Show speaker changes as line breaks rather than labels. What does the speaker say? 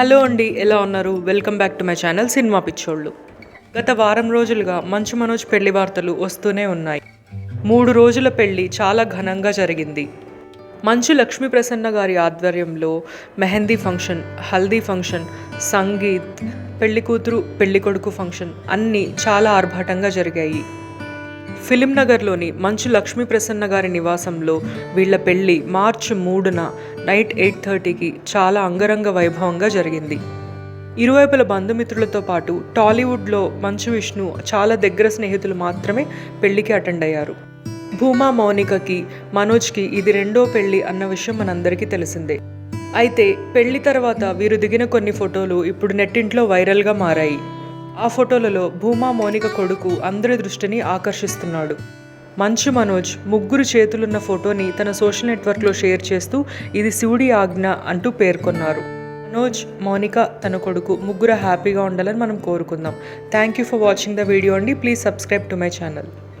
Hello అండి ఎలా ఉన్నారు? Welcome back to my channel cinema పిచ్చోళ్ళు గత వారం రోజులుగా మంచు మనోజ్ పెళ్ళి వార్తలు వస్తూనే ఉన్నాయి. మూడు రోజుల పెళ్ళి చాలా ఘనంగా జరిగింది. మంచు లక్ష్మీ ప్రసన్న గారి ఆధ్వర్యంలో మెహందీ ఫంక్షన్ హల్దీ ఫంక్షన్ సంగీత్ పెళ్ళి కూతురు పెళ్ళి కొడుకు ఫంక్షన్ అన్నీ చాలా ఆర్భాటంగా జరిగాయి. ఫిలిం నగర్లోని మంచు లక్ష్మీ ప్రసన్న గారి నివాసంలో వీళ్ళ పెళ్ళి మార్చి మూడున నైట్ ఎయిట్ థర్టీకి చాలా అంగరంగ వైభవంగా జరిగింది. ఇరువైపుల బంధుమిత్రులతో పాటు టాలీవుడ్లో మంచు విష్ణు చాలా దగ్గర స్నేహితులు మాత్రమే పెళ్ళికి అటెండ్ అయ్యారు. భూమా మౌనికకి మనోజ్కి ఇది రెండో పెళ్ళి అన్న విషయం మనందరికీ తెలిసిందే. అయితే పెళ్ళి తర్వాత వీరు దిగిన కొన్ని ఫోటోలు ఇప్పుడు నెట్టింట్లో వైరల్గా మారాయి. ఆ ఫోటోలలో భూమా మోనిక కొడుకు అందరి దృష్టిని ఆకర్షిస్తున్నాడు. మంచు మనోజ్ ముగ్గురు చేతులున్న ఫోటోని తన సోషల్ నెట్వర్క్లో షేర్ చేస్తూ ఇది శివుడి ఆజ్ఞ అంటూ పేర్కొన్నారు. మనోజ్ మౌనిక తన కొడుకు ముగ్గురు హ్యాపీగా ఉండాలని మనం కోరుకుందాం. Thank you for watching the video అండి. Please subscribe to my channel